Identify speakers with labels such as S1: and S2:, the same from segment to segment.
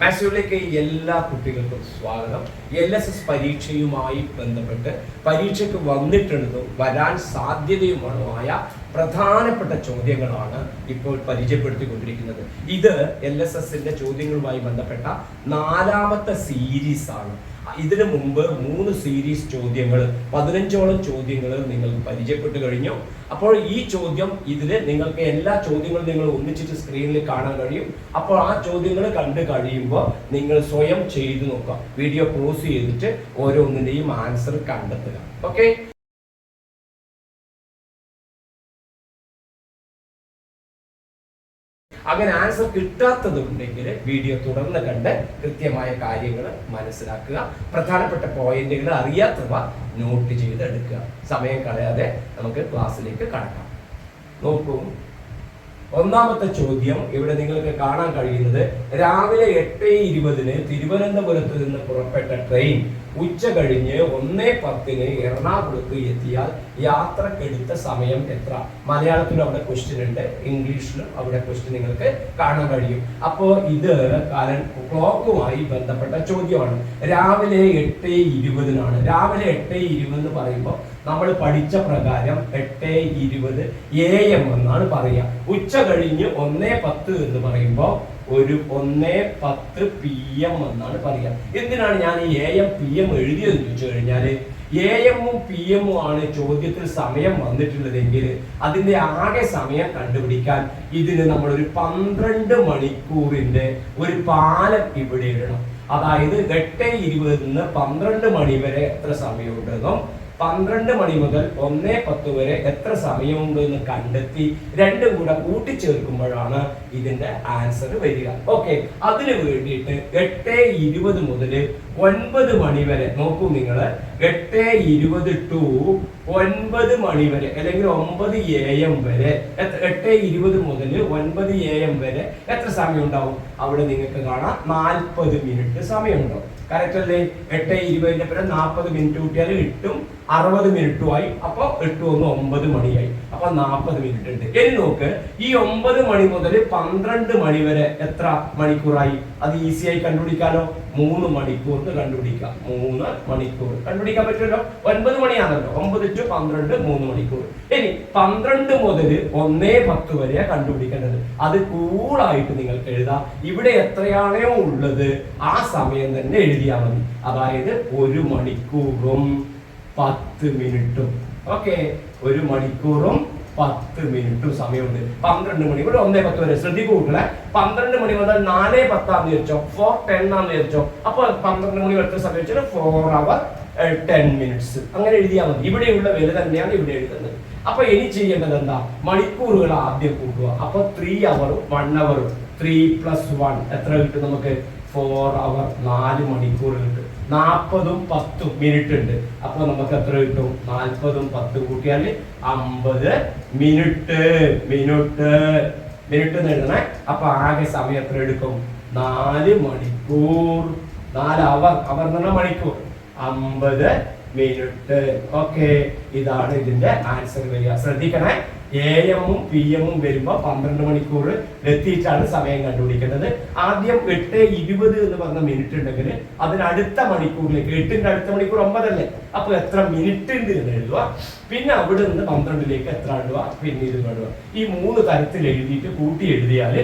S1: മാത്സുകളിലേക്ക് എല്ലാ കുട്ടികൾക്കും സ്വാഗതം. എൽ എസ് എസ് പരീക്ഷയുമായി ബന്ധപ്പെട്ട് പരീക്ഷയ്ക്ക് വന്നിട്ടുള്ളതും വരാൻ സാധ്യതയുമുള്ളതുമായ പ്രധാനപ്പെട്ട ചോദ്യങ്ങളാണ് ഇപ്പോൾ പരിചയപ്പെടുത്തിക്കൊണ്ടിരിക്കുന്നത്. ഇത് എൽ എസ് എസിന്റെ ചോദ്യങ്ങളുമായി ബന്ധപ്പെട്ട നാലാമത്തെ സീരീസ് ആണ്. ഇതിനു മുമ്പ് മൂന്ന് സീരീസ് ചോദ്യങ്ങൾ പതിനഞ്ചോളം ചോദ്യങ്ങൾ നിങ്ങൾ പരിചയപ്പെട്ടു കഴിഞ്ഞു. അപ്പോൾ ഈ ചോദ്യം ഇതിൽ നിങ്ങൾക്ക് എല്ലാ ചോദ്യങ്ങളും നിങ്ങൾ ഒന്നിച്ചിട്ട് സ്ക്രീനിൽ കാണാൻ കഴിയും. അപ്പോൾ ആ ചോദ്യങ്ങൾ കണ്ടു കഴിയുമ്പോൾ നിങ്ങൾ സ്വയം ചെയ്തു നോക്കുക. വീഡിയോ പോസ് ചെയ്തിട്ട് ഓരോന്നിന്റെയും ആൻസർ കണ്ടെത്തുക. ഓക്കെ അങ്ങനെ ആൻസർ കിട്ടാത്തതുണ്ടെങ്കിൽ വീഡിയോ തുടർന്ന് കണ്ട് കൃത്യമായ കാര്യങ്ങൾ മനസ്സിലാക്കുക. പ്രധാനപ്പെട്ട പോയിന്റുകൾ അറിയാത്തവ നോട്ട് ചെയ്ത് എടുക്കുക സമയം കളയാതെ നമുക്ക് ക്ലാസ്സിലേക്ക് കടക്കാം. നോക്കൂ. ഒന്നാമത്തെ ചോദ്യം ഇവിടെ നിങ്ങൾക്ക് കാണാൻ കഴിയുന്നത് രാവിലെ എട്ട് ഇരുപതിന് തിരുവനന്തപുരത്ത് നിന്ന് പുറപ്പെട്ട ട്രെയിൻ ഉച്ച കഴിഞ്ഞ് ഒന്നേ പത്തിന് എറണാകുളത്ത് എത്തിയാൽ യാത്രക്കെടുത്ത സമയം എത്ര? മലയാളത്തിലും അവിടെ ക്വസ്റ്റ്യൻ ഉണ്ട് ഇംഗ്ലീഷിലും അവിടെ ക്വസ്റ്റ്യൻ നിങ്ങൾക്ക് കാണാൻ കഴിയും. അപ്പോൾ ഇത് കാരണം ക്ലോക്കുമായി ബന്ധപ്പെട്ട ചോദ്യമാണ്. രാവിലെ എട്ട് ഇരുപതിനാണ്. രാവിലെ എട്ട് ഇരുപത് എന്ന് പറയുമ്പോൾ നമ്മൾ പഠിച്ച പ്രകാരം എട്ട് ഇരുപത് എ എം എന്നാണ് പറയുക. ഉച്ച കഴിഞ്ഞ് ഒന്നേ പത്ത് എന്ന് പറയുമ്പോൾ ഒരു ഒന്നേ പത്ത് പി എം എന്നാണ് പറയുക. എന്തിനാണ് ഞാൻ ഈ എ എം പി എം എഴുതിയതെന്ന് ചോദിച്ചു കഴിഞ്ഞാൽ എ എമ്മും പി എമ്മും ആണ് ചോദ്യത്തിൽ സമയം വന്നിട്ടുള്ളതെങ്കിൽ അതിന്റെ ആകെ സമയം കണ്ടുപിടിക്കാൻ ഇതിന് നമ്മൾ ഒരു പന്ത്രണ്ട് മണിക്കൂറിന്റെ ഒരു പാലം ഇവിടെ ഇടണം. അതായത് എട്ട് ഇരുപതിൽ നിന്ന് പന്ത്രണ്ട് മണി വരെ എത്ര സമയമുണ്ടെന്നും പന്ത്രണ്ട് മണി മുതൽ ഒന്നേ പത്ത് വരെ എത്ര സമയമുണ്ട് എന്ന് കണ്ടെത്തി രണ്ടും കൂടെ കൂട്ടിച്ചേർക്കുമ്പോഴാണ് ഇതിന്റെ ആൻസർ വരിക. ഓക്കെ അതിന് വേണ്ടിയിട്ട് എട്ട് ഇരുപത് മുതൽ ഒൻപത് മണി വരെ നോക്കൂ നിങ്ങൾ എട്ട് ഇരുപത് ടു ഒൻപത് മണി വരെ അല്ലെങ്കിൽ ഒമ്പത് എ എം വരെ എട്ട് ഇരുപത് മുതൽ ഒൻപത് എ എം വരെ എത്ര സമയം ഉണ്ടാവും അവിടെ നിങ്ങൾക്ക് കാണാം നാൽപ്പത് മിനിറ്റ് സമയമുണ്ടാവും. കറക്റ്റ് അല്ലേ? എട്ട് ഇരുപതിന്റെ പേരെ നാൽപ്പത് മിനിറ്റ് കൂട്ടിയാൽ എട്ടും അറുപത് മിനിറ്റുമായി അപ്പൊ എട്ട് ഒന്ന് ഒമ്പത് മണിയായി. അപ്പൊ നാൽപ്പത് മിനിറ്റ് ഉണ്ട് ഇനി നോക്ക് ഈ ഒമ്പത് മണി മുതൽ പന്ത്രണ്ട് മണി വരെ എത്ര മണിക്കൂറായി? അത് ഈസി ആയി കണ്ടുപിടിക്കാലോ? മൂന്ന് മണിക്കൂറിന് കണ്ടുപിടിക്കാം. മൂന്ന് മണിക്കൂർ. കണ്ടുപിടിക്കാൻ പറ്റുമല്ലോ? ഒൻപത് മണിയാണല്ലോ. ഒമ്പത് ടു പന്ത്രണ്ട് മൂന്ന് മണിക്കൂർ. ഇനി പന്ത്രണ്ട് മുതൽ ഒന്നേ പത്ത് വരെ കണ്ടുപിടിക്കേണ്ടത്. അത് കൂളായിട്ട് നിങ്ങൾക്ക് എഴുതാം. ഇവിടെ എത്രയാണോ ഉള്ളത് ആ സമയം തന്നെ എഴുതിയാൽ മതി. അതായത് ഒരു മണിക്കൂറും. പത്ത് മിനിറ്റും. ഓക്കെ. ഒരു മണിക്കൂറും പത്ത് മിനിറ്റും സമയമുണ്ട്. പന്ത്രണ്ട് മണി ഇവിടെ ഒന്നേ പത്ത് വരെ. ശ്രദ്ധിക്കൂ കൂട്ടളെ പന്ത്രണ്ട് മണി മുതൽ നാലേ പത്താന്ന് വിചാരിച്ചോ. ഫോർ ടെൻ ആന്ന് വിചാരിച്ചോ. അപ്പൊ പന്ത്രണ്ട് മണി എത്ര സമയം വെച്ചാൽ ഫോർ അവർ ടെൻ മിനിറ്റ്സ് അങ്ങനെ എഴുതിയാൽ മതി. ഇവിടെയുള്ള വില തന്നെയാണ് ഇവിടെ എഴുതുന്നത്. അപ്പൊ ഇനി ചെയ്യേണ്ടത് എന്താ? മണിക്കൂറുകൾ ആദ്യം കൂട്ടുക. അപ്പൊ ത്രീ അവറും വൺ അവറും ത്രീ പ്ലസ് വൺ എത്ര കിട്ടും നമുക്ക്? ഫോർ അവർ നാല് മണിക്കൂർ കിട്ടും. നാൽപ്പതും പത്തും മിനിറ്റ് ഉണ്ട് അപ്പൊ നമുക്ക് എത്ര കിട്ടും? നാൽപ്പതും പത്തും കൂട്ടിയാൽ അമ്പത് മിനിറ്റ്. മിനിറ്റ്. മിനിറ്റ് എഴുതണേ. അപ്പൊ ആകെ സമയം എത്ര എടുക്കും? നാല് മണിക്കൂർ. നാല് അവർ അവർ തന്നെ മണിക്കൂർ. അമ്പത് മിനിറ്റ്. ഓക്കെ. ഇതാണ് ഇതിന്റെ ആൻസർ വരിക. ശ്രദ്ധിക്കണേ. എ എമ്മും പി എമ്മും വരുമ്പോൾ പന്ത്രണ്ട് മണിക്കൂർ എത്തിയിട്ടാണ് സമയം കണ്ടുപിടിക്കേണ്ടത്. ആദ്യം എട്ട് ഇരുപത് എന്ന് പറഞ്ഞ മിനിറ്റ് ഉണ്ടെങ്കിൽ അതിന് അടുത്ത മണിക്കൂറിലേക്ക് എട്ടിന്റെ അടുത്ത മണിക്കൂർ ഒമ്പതല്ലേ? അപ്പൊ എത്ര മിനിറ്റ് ഉണ്ട് എന്ന് എഴുതുക. പിന്നെ അവിടെ നിന്ന് പന്ത്രണ്ടിലേക്ക് എത്ര ഇടുക? പിന്നെ ഇത് ഇടുക. ഈ മൂന്ന് തരത്തിൽ എഴുതിയിട്ട് കൂട്ടി എഴുതിയാൽ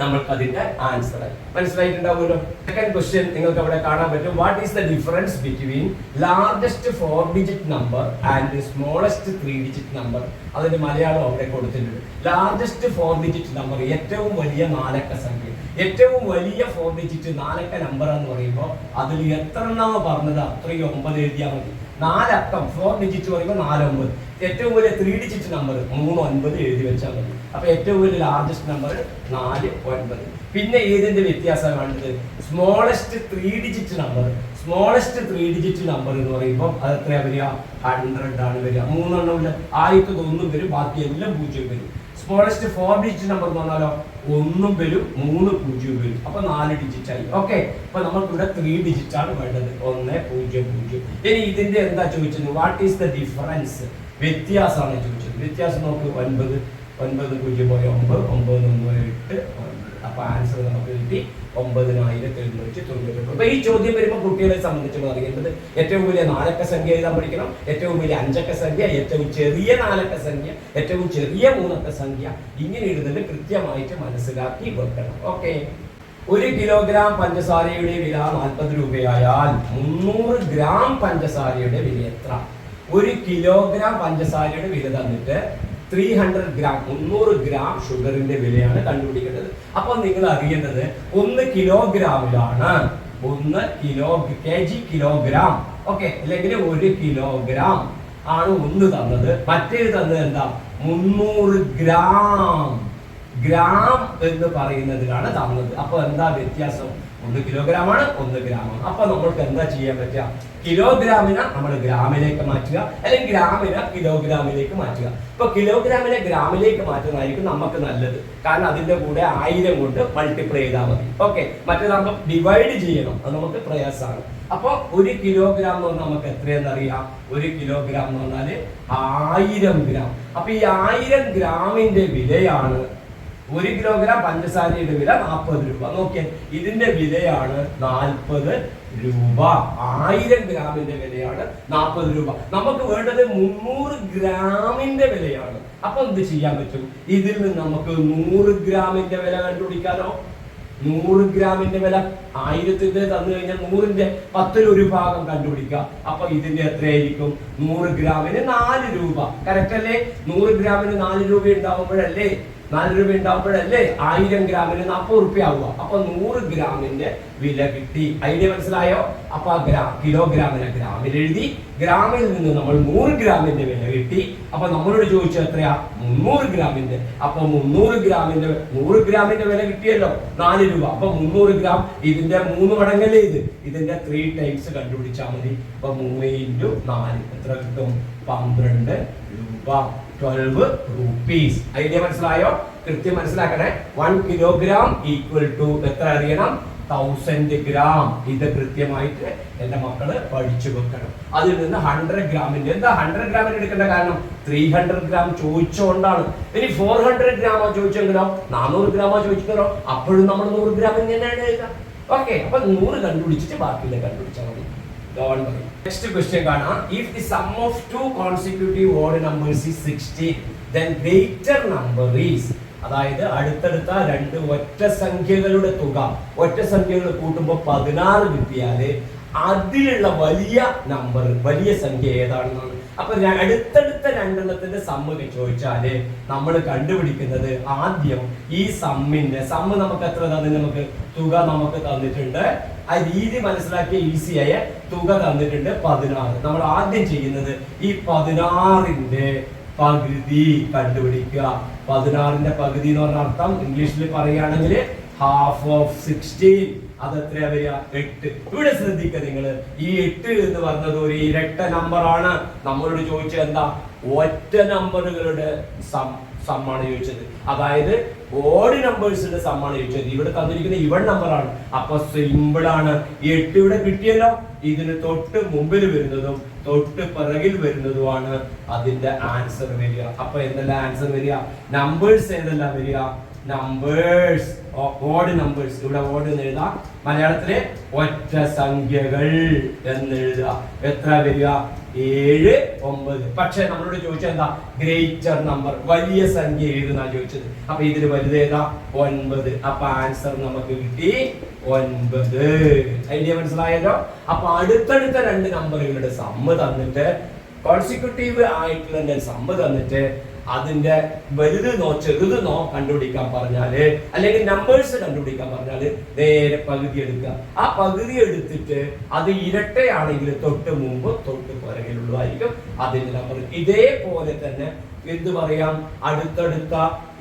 S1: നമ്മൾക്ക് അതിന്റെ ആൻസർ മനസ്സിലായിട്ടുണ്ടാവുമല്ലോ? സെക്കൻഡ് ക്വസ്റ്റ്യൻ നിങ്ങൾക്ക് അവിടെ കാണാൻ പറ്റും. What is the difference between largest four digit number and smallest three digit number അതിന്റെ മലയാളം അവിടെ കൊടുത്തിട്ടുണ്ട്. ലാർജസ്റ്റ് ഫോർ ഡിജിറ്റ് നമ്പർ ഏറ്റവും വലിയ നാലക്ക സംഖ്യ. ഏറ്റവും വലിയ ഫോർ ഡിജിറ്റ് നാലക്ക നമ്പർ എന്ന് പറയുമ്പോൾ അതിൽ എത്ര എണ്ണാമോ പറഞ്ഞത് അത്രയും ഒമ്പത് എഴുതിയാൽ മതി. നാലക്കം ഫോർ ഡിജിറ്റ് പറയുമ്പോൾ നാല് ഒമ്പത്. ഏറ്റവും വലിയ ത്രീ ഡിജിറ്റ് നമ്പർ മൂന്ന് ഒൻപത് എഴുതി വെച്ചാൽ മതി. അപ്പൊ ഏറ്റവും വലിയ ലാർജസ്റ്റ് നമ്പർ നാല് ഒൻപത്. പിന്നെ ഏതിന്റെ വ്യത്യാസം വേണ്ടത്? Smallest three digit number smallest three digit number എന്ന് പറയുമ്പോൾ അത് എത്രയാ വരിക? ഹൺഡ്രഡ് ആണ് വരിക. മൂന്നെണ്ണം ഇല്ല. ആദ്യത്തത് ഒന്നും വരും ബാക്കി എല്ലാം പൂജ്യം വരും. സ്മോളസ്റ്റ് ഫോർ ഡിജിറ്റ് നമ്പർ എന്ന് പറഞ്ഞാലോ? ഒന്നും വരും മൂന്ന് പൂജ്യം വരും. അപ്പൊ നാല് ഡിജിറ്റ് ആയി. ഓക്കെ അപ്പൊ നമുക്ക് ഇവിടെ ത്രീ ഡിജിറ്റ് ആണ് വേണ്ടത്. ഒന്ന് പൂജ്യം പൂജ്യം. ഇനി ഇതിന്റെ എന്താ ചോദിച്ചത്? വാട്ട് ഈസ് ദ ഡിഫറൻസ് വ്യത്യാസമാണ് ചോദിച്ചത്. വ്യത്യാസം നോക്ക്. ഒൻപത് ഒൻപത് പൂജ്യം പോയ ഒമ്പത് ഒമ്പത് ഒന്ന് എട്ട് ഒൻപത് അപ്പൊ ആൻസർ നമുക്ക് കിട്ടി. ഒമ്പതിനായിരത്തി എഴുന്നൂറ്റി തൊണ്ണൂറ്റി അപ്പൊ ഈ ചോദ്യം വരുമ്പോൾ കുട്ടികളെ സംബന്ധിച്ച് അറിയേണ്ടത് ഏറ്റവും വലിയ നാലക്ക സംഖ്യ എഴുതാൻ പഠിക്കണം? ഏറ്റവും വലിയ അഞ്ചക്ക സംഖ്യ ഏറ്റവും ചെറിയ നാലക്ക സംഖ്യ ഏറ്റവും ചെറിയ മൂന്നക്ക സംഖ്യ. ഇങ്ങനെ എഴുതുന്നത് കൃത്യമായിട്ട് മനസ്സിലാക്കി വെക്കണം. ഓക്കെ. ഒരു കിലോഗ്രാം പഞ്ചസാരയുടെ വില നാൽപ്പത് രൂപയായാൽ മുന്നൂറ് ഗ്രാം പഞ്ചസാരയുടെ വില എത്ര? ഒരു കിലോഗ്രാം പഞ്ചസാരയുടെ വില തന്നിട്ട് ത്രീ ഹൺഡ്രഡ് ഗ്രാം മുന്നൂറ് ഗ്രാം ഷുഗറിന്റെ വിലയാണ് കണ്ടുപിടിക്കേണ്ടത്. അപ്പൊ നിങ്ങൾ അറിയേണ്ടത് ഒന്ന് കിലോഗ്രാമിലാണ്. ഒന്ന് kilo K G kilogram okay അല്ലെങ്കിൽ ഒരു കിലോഗ്രാം ആണ് ഒന്ന് തന്നത്. മറ്റേത് തന്നത് എന്താ? മുന്നൂറ് ഗ്രാം ഗ്രാം എന്ന് പറയുന്നതിലാണ് തന്നത്. അപ്പൊ എന്താ വ്യത്യാസം? ഒന്ന് കിലോഗ്രാം ആണ് ഒന്ന് ഗ്രാമാണ് അപ്പൊ നമ്മൾക്ക് എന്താ ചെയ്യാൻ പറ്റുക? കിലോഗ്രാമിനെ നമ്മൾ ഗ്രാമിലേക്ക് മാറ്റുക അല്ലെങ്കിൽ ഗ്രാമിനെ കിലോഗ്രാമിലേക്ക് മാറ്റുക. ഇപ്പൊ കിലോഗ്രാമിനെ ഗ്രാമിലേക്ക് മാറ്റുന്നതായിരിക്കും നമുക്ക് നല്ലത്. കാരണം അതിന്റെ കൂടെ ആയിരം കൊണ്ട് മൾട്ടിപ്ലൈ ചെയ്താൽ മതി. ഓക്കെ മറ്റേ നമ്മൾ ഡിവൈഡ് ചെയ്യണം. അത് നമുക്ക് പ്രയാസമാണ്. അപ്പൊ ഒരു കിലോഗ്രാം എന്ന് പറഞ്ഞാൽ നമുക്ക് എത്രയെന്ന് അറിയാം? ഒരു കിലോഗ്രാം എന്ന് പറഞ്ഞാൽ ആയിരം ഗ്രാം അപ്പൊ ഈ ആയിരം ഗ്രാമിന്റെ വിലയാണ് ഒരു കിലോഗ്രാം പഞ്ചസാരയുടെ വില നാൽപ്പത് രൂപ. നോക്കിയേ ഇതിന്റെ വിലയാണ് നാൽപ്പത് രൂപ. ആയിരം ഗ്രാമിന്റെ വിലയാണ് നാൽപ്പത് രൂപ. നമുക്ക് വേണ്ടത് മുന്നൂറ് ഗ്രാമിന്റെ വിലയാണ്. അപ്പൊ എന്ത് ചെയ്യാൻ പറ്റും? ഇതിൽ നിന്ന് നമുക്ക് നൂറ് ഗ്രാമിന്റെ വില കണ്ടുപിടിക്കാനോ നൂറ് ഗ്രാമിന്റെ വില ആയിരത്തിന്റെ തന്നു കഴിഞ്ഞാൽ നൂറിന്റെ പത്തിൽ ഒരു ഭാഗം കണ്ടുപിടിക്കുക. അപ്പൊ ഇതിന്റെ എത്രയായിരിക്കും? നൂറ് ഗ്രാമിന് നാല് രൂപ. കറക്റ്റ് അല്ലേ? നൂറ് ഗ്രാമിന് നാല് രൂപ ഉണ്ടാവുമ്പോഴല്ലേ നാല് രൂപ ഉണ്ടാവുമ്പോഴല്ലേ ആയിരം ഗ്രാമിന് നാൽപ്പത് റുപ്യ ആവുക. അപ്പൊ നൂറ് ഗ്രാമിന്റെ വില കിട്ടി. ഐഡിയ മനസ്സിലായോ? അപ്പൊ ആ ഗ്രാം കിലോഗ്രാമിനെ ഗ്രാമിൽ എഴുതി ഗ്രാമിൽ നിന്ന് നമ്മൾ നൂറ് ഗ്രാമിന്റെ വില കിട്ടി. അപ്പൊ നമ്മളോട് ചോദിച്ചു എത്രയാ? മുന്നൂറ് ഗ്രാമിന്റെ. അപ്പൊ മുന്നൂറ് ഗ്രാമിന്റെ നൂറ് ഗ്രാമിന്റെ വില കിട്ടിയല്ലോ നാല് രൂപ. അപ്പൊ മുന്നൂറ് ഗ്രാം ഇതിന്റെ മൂന്ന് മടങ്ങല്ലേ ഇത്? ഇതിന്റെ ത്രീ ടൈംസ് കണ്ടുപിടിച്ചാൽ മതി. അപ്പൊ മൂന്ന് ഇന്റു നാല് എത്ര കിട്ടും? പന്ത്രണ്ട് രൂപ. ട്വൽവ് റുപ്പീസ് ഐഡിയ മനസ്സിലായോ? കൃത്യം മനസ്സിലാക്കണേ. വൺ കിലോഗ്രാം ഈക്വൽ ടു എത്ര അറിയണം? തൗസൻഡ് ഗ്രാം ഇത് കൃത്യമായിട്ട് എന്റെ മക്കൾ പഠിച്ചു വെക്കണം. അതിൽ നിന്ന് ഹൺഡ്രഡ് ഗ്രാമിന്റെ എന്താ ഹൺഡ്രഡ് ഗ്രാമിന് എടുക്കേണ്ട കാരണം? ത്രീ ഹൺഡ്രഡ് ഗ്രാം ചോദിച്ചുകൊണ്ടാണ് ഇനി ഫോർ ഹൺഡ്രഡ് ഗ്രാമോ ചോദിച്ചെങ്കിലോ? നാനൂറ് ഗ്രാമോ ചോദിച്ചെങ്കിലോ? അപ്പോഴും നമ്മൾ നൂറ് ഗ്രാം തന്നെയാണ് എഴുതുക. ഓക്കെ അപ്പൊ നൂറ് കണ്ടുപിടിച്ചിട്ട് ബാക്കിയുള്ള കണ്ടുപിടിച്ചാൽ മതി. നെക്സ്റ്റ് ക്വസ്റ്റ്യൻ കാണാം. If the sum of two consecutive odd numbers is sixteen then greater number is അതായത് അടുത്തടുത്ത രണ്ട് ഒറ്റ സംഖ്യകളുടെ തുക ഒറ്റ സംഖ്യകൾ കൂട്ടുമ്പോൾ പതിനാറ് കിട്ടിയാൽ അതിലുള്ള വലിയ നമ്പർ വലിയ സംഖ്യ ഏതാണെന്നാണ്? അപ്പൊ അടുത്തടുത്ത രണ്ടെണ്ണത്തിന്റെ സമ്മ് ചോദിച്ചാൽ നമ്മൾ കണ്ടുപിടിക്കുന്നത് ആദ്യം ഈ സമ്മിന്റെ സമ്മ് നമുക്ക് എത്ര തന്നെ നമുക്ക്? തുക നമുക്ക് തന്നിട്ടുണ്ട്. ആ രീതി മനസ്സിലാക്കിയ ഈസിയായ തുക തന്നിട്ടുണ്ട് പതിനാറ്. നമ്മൾ ആദ്യം ചെയ്യുന്നത് ഈ പതിനാറിന്റെ പകുതി കണ്ടുപിടിക്കുക. പതിനാറിന്റെ പകുതി എന്ന് പറഞ്ഞ അർത്ഥം ഇംഗ്ലീഷിൽ പറയുകയാണെങ്കിൽ ഹാഫ് ഓഫ് സിക്സ്റ്റീൻ അത് എത്രയാ വരിക എട്ട്. ഇവിടെ ശ്രദ്ധിക്കുക നിങ്ങൾ ഈ എട്ട് എന്ന് പറഞ്ഞത് ഒരു ഇരട്ട നമ്പർ ആണ് നമ്മളോട് ചോദിച്ചത് എന്താ? ഒറ്റ നമ്പറുകളുടെ സം സമ്മാണ് ചോദിച്ചത്. അതായത് ഓഡ് നമ്പേഴ്സിന്റെ സമ്മാണ് ചോദിച്ചത്. ഇവിടെ തന്നിരിക്കുന്ന ഇവൺ നമ്പർ ആണ് അപ്പൊ സിമ്പിൾ ആണ്. എട്ട് ഇവിടെ കിട്ടിയല്ലോ. ഇതിന് തൊട്ട് മുമ്പിൽ വരുന്നതും തൊട്ട് പിറകിൽ വരുന്നതുമാണ് അതിന്റെ ആൻസർ വരിക. അപ്പൊ എന്തെല്ലാം ആൻസർ വരിക? നമ്പേഴ്സ് ഏതെല്ലാം വരിക? നമ്പേഴ്സ് ഓഡ് നമ്പേഴ്സ് ഇവിടെ ഓഡ് എന്ന് എഴുതാം. മലയാളത്തിലെ ഒറ്റ സംഖ്യകൾ എന്ന് എഴുതുക. എത്ര വരിക? ഏഴ് ഒമ്പത്. പക്ഷെ നമ്മളോട് ചോദിച്ചത് എന്താ? ഗ്രേറ്റർ നമ്പർ വലിയ സംഖ്യ ഏതെന്നാ ചോദിച്ചത്. അപ്പൊ ഇതിൽ വലുത് ഏതാ? ഒൻപത്. അപ്പൊ ആൻസർ നമുക്ക് കിട്ടി ഒൻപത്. ഐഡിയ മനസ്സിലായല്ലോ? അപ്പൊ അടുത്തടുത്ത രണ്ട് നമ്പറുകളുടെ സമ്മ് തന്നിട്ട് കോൺസിക്യൂട്ടീവ് ആയിട്ടുള്ള സമ്മ് തന്നിട്ട് അതിന്റെ വലുതെന്നോ ചെറുതെന്നോ കണ്ടുപിടിക്കാൻ പറഞ്ഞാൽ അല്ലെങ്കിൽ നമ്പേഴ്സ് കണ്ടുപിടിക്കാൻ പറഞ്ഞാൽ നേരെ പകുതി എടുക്കുക. ആ പകുതി എടുത്തിട്ട് അത് ഇരട്ടയാണെങ്കിൽ തൊട്ട് മുമ്പ് തൊട്ട് പുറകിലുള്ളതായിരിക്കും അതിന്റെ നമ്പർ ഇതേപോലെ തന്നെ എന്ത് പറയാം? അടുത്തടുത്ത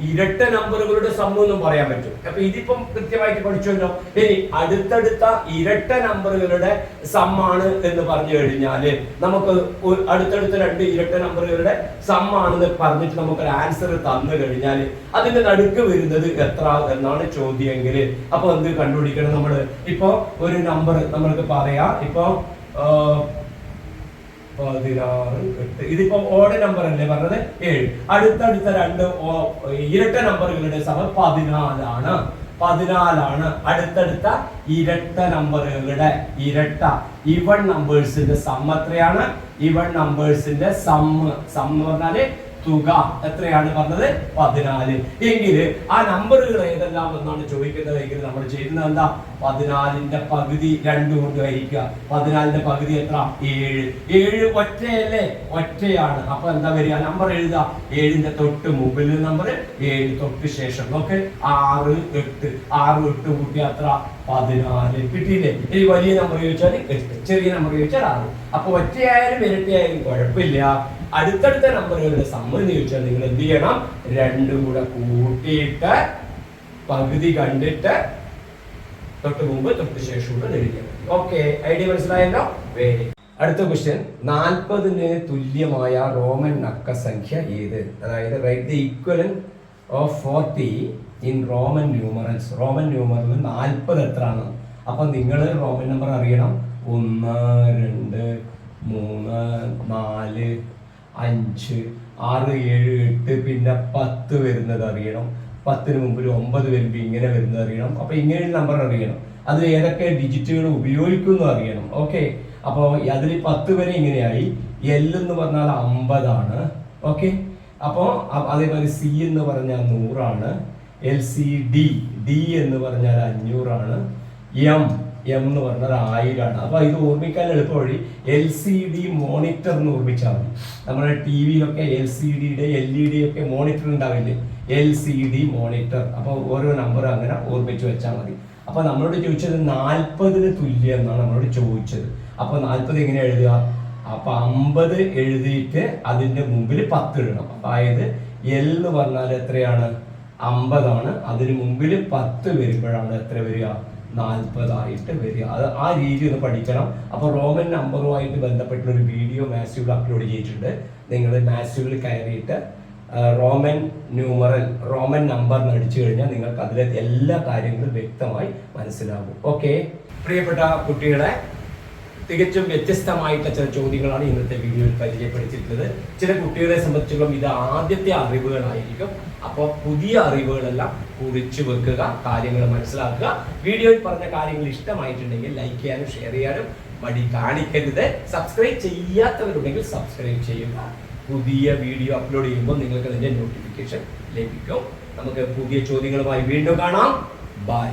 S1: ഇരട്ട നമ്പറുകളുടെ സമൂഹം പറയാൻ പറ്റും. അപ്പൊ ഇതിപ്പം കൃത്യമായിട്ട് പഠിച്ചല്ലോ ഇനി അടുത്തടുത്ത ഇരട്ട നമ്പറുകളുടെ സമ്മാണ് എന്ന് പറഞ്ഞു കഴിഞ്ഞാൽ നമുക്ക് അടുത്തടുത്ത രണ്ട് ഇരട്ട നമ്പറുകളുടെ സമ്മാണെന്ന് പറഞ്ഞിട്ട് നമുക്ക് ആൻസർ തന്നു കഴിഞ്ഞാൽ അതിന്റെ നടുക്ക് വരുന്നത് എത്ര എന്നാണ് ചോദ്യമെങ്കിൽ അപ്പൊ എന്ത് കണ്ടുപിടിക്കണം നമ്മൾ ഇപ്പോ ഒരു നമ്പർ നമ്മൾക്ക് പറയാം. ഇപ്പോ പതിനാറ് എട്ട്. ഇതിപ്പോ ഓഡ് നമ്പർ അല്ലേ പറഞ്ഞത്? ഏഴ്. അടുത്തടുത്ത രണ്ട് ഇരട്ട നമ്പറുകളുടെ സമയം പതിനാലാണ്. പതിനാലാണ്. അടുത്തടുത്ത ഇരട്ട നമ്പറുകളുടെ ഇരട്ട. ഇവൺ നമ്പേഴ്സിന്റെ സം എത്രയാണ്? ഇവൺ നമ്പേഴ്സിന്റെ സമ്മ് സം എന്ന് പറഞ്ഞാൽ തുക. എത്രയാണ് പറഞ്ഞത്? പതിനാല്. എങ്കിൽ ആ നമ്പറുകൾ ഏതെല്ലാം എന്നാണ് ചോദിക്കുന്നത് എങ്കിൽ നമ്മൾ ചെയ്യുന്നത് എന്താ? പതിനാലിന്റെ പകുതി രണ്ട് കൊണ്ട് വഹിക്കുക പതിനാലിന്റെ പകുതി എത്ര? ഏഴ്. ഏഴ് ഒറ്റയല്ലേ? ഒറ്റയാണ്. അപ്പൊ എന്താ വരിക? നമ്പർ എഴുതുക. ഏഴിന്റെ തൊട്ട് മുമ്പിൽ നമ്പർ ഏഴ് തൊട്ട് ശേഷം. നോക്ക്. ആറ് എട്ട്. ആറ് എട്ട് കൂട്ടി അത്ര പതിനാല്. കിട്ടിയില്ലേ? ഈ വലിയ നമ്പർ ചോദിച്ചാൽ എട്ട്. ചെറിയ നമ്പർ ചോദിച്ചാൽ ആറ്. അപ്പൊ ഒറ്റയായാലും ഇരട്ടിയായാലും കുഴപ്പമില്ല. അടുത്തടുത്ത നമ്പറുകളുടെ സമ്മതി ചോദിച്ചാൽ നിങ്ങൾ എന്ത് ചെയ്യണം? രണ്ടും കൂടെ കൂട്ടിയിട്ട് പകുതി കണ്ടിട്ട് തൊട്ട് മുമ്പ് തൊട്ട് ശേഷം എഴുതിയാൽ മതി ഓക്കെ ഐഡിയ മനസ്സിലായല്ലോ? വേരി അടുത്ത ക്വസ്റ്റ്യൻ നാൽപ്പതിന് തുല്യമായ റോമൻ നക്ക സംഖ്യ ഏത്? അതായത് right the equivalent of forty in roman numerals roman numeral നാൽപ്പത് എത്രയാണ് അപ്പൊ നിങ്ങൾ റോമൻ നമ്പർ അറിയണം. ഒന്ന് രണ്ട് മൂന്ന് നാല് അഞ്ച് ആറ് ഏഴ് എട്ട് പിന്നെ പത്ത് വരുന്നത് അറിയണം. പത്തിന് മുമ്പിൽ ഒമ്പത് വരുമ്പോൾ ഇങ്ങനെ വരുന്നത് അറിയണം. അപ്പൊ ഇങ്ങനെ ഒരു നമ്പർ അറിയണം. അത് ഏതൊക്കെ ഡിജിറ്റുകൾ ഉപയോഗിക്കുന്നു അറിയണം. ഓക്കെ അപ്പോൾ അതിൽ പത്ത് വരെ ഇങ്ങനെയായി. എൽ എന്ന് പറഞ്ഞാൽ അമ്പതാണ്. ഓക്കെ അപ്പോൾ അതേപോലെ സി എന്ന് പറഞ്ഞാൽ നൂറാണ്. എൽ സി ഡി ഡി എന്ന് പറഞ്ഞാൽ അഞ്ഞൂറാണ്. എം എം എന്ന് പറഞ്ഞാൽ ആയിരമാണ് അപ്പൊ ഇത് ഓർമ്മിക്കാൻ എളുപ്പ വഴി എൽ സി ഡി മോണിറ്റർ എന്ന് ഓർമ്മിച്ചാൽ മതി. നമ്മുടെ ടി വിയിലൊക്കെ എൽ സി ഡിയുടെ എൽ ഇ ഡി ഒക്കെ മോണിറ്റർ ഉണ്ടാവില്ലേ? എൽ സി ഡി മോണിറ്റർ അപ്പൊ ഓരോ നമ്പർ അങ്ങനെ ഓർമ്മിച്ച് വെച്ചാൽ മതി. അപ്പൊ നമ്മളോട് ചോദിച്ചത് നാൽപ്പതിന് തുല്യം എന്നാണ് നമ്മളോട് ചോദിച്ചത്. അപ്പൊ നാൽപ്പത് എങ്ങനെ എഴുതുക? അപ്പൊ അമ്പത് എഴുതിയിട്ട് അതിന്റെ മുമ്പിൽ പത്ത് ഇടണം. അതായത് എൽ എന്ന് പറഞ്ഞാൽ എത്രയാണ്? അമ്പതാണ്. അതിന് മുമ്പിൽ പത്ത് വരുമ്പോഴാണ് എത്ര വരിക? നാൽപ്പതായിട്ട് വരിക. അത് ആ രീതി ഒന്ന് പഠിക്കണം. അപ്പോൾ റോമൻ നമ്പറുമായിട്ട് ബന്ധപ്പെട്ട ഒരു വീഡിയോ മാസ്യൂവിൽ അപ്ലോഡ് ചെയ്തിട്ടുണ്ട്. നിങ്ങൾ മാസ്യൂവിൽ കയറിയിട്ട് റോമൻ ന്യൂമറൽ റോമൻ നമ്പർ അടിച്ചു കഴിഞ്ഞാൽ നിങ്ങൾക്ക് അതിലെ എല്ലാ കാര്യങ്ങളും വ്യക്തമായി മനസ്സിലാകും. ഓക്കെ പ്രിയപ്പെട്ട കുട്ടികളെ തികച്ചും വ്യത്യസ്തമായിട്ടുള്ള ചില ചോദ്യങ്ങളാണ് ഇന്നത്തെ വീഡിയോയിൽ പരിചയപ്പെടുത്തിയിട്ടുള്ളത്. ചില കുട്ടികളെ സംബന്ധിച്ചിടത്തോളം ഇത് ആദ്യത്തെ അറിവുകളായിരിക്കും. അപ്പോൾ പുതിയ അറിവുകളെല്ലാം കുറിച്ചു വെക്കുക കാര്യങ്ങൾ മനസ്സിലാക്കുക. വീഡിയോയിൽ പറഞ്ഞ കാര്യങ്ങൾ ഇഷ്ടമായിട്ടുണ്ടെങ്കിൽ ലൈക്ക് ചെയ്യാനും ഷെയർ ചെയ്യാനും മടി കാണിക്കരുത്. സബ്സ്ക്രൈബ് ചെയ്യാത്തവരുണ്ടെങ്കിൽ സബ്സ്ക്രൈബ് ചെയ്യുക. പുതിയ വീഡിയോ അപ്ലോഡ് ചെയ്യുമ്പോൾ നിങ്ങൾക്ക് അതിന്റെ നോട്ടിഫിക്കേഷൻ ലഭിക്കും. നമുക്ക് പുതിയ ചോദ്യങ്ങളുമായി വീണ്ടും കാണാം. ബൈ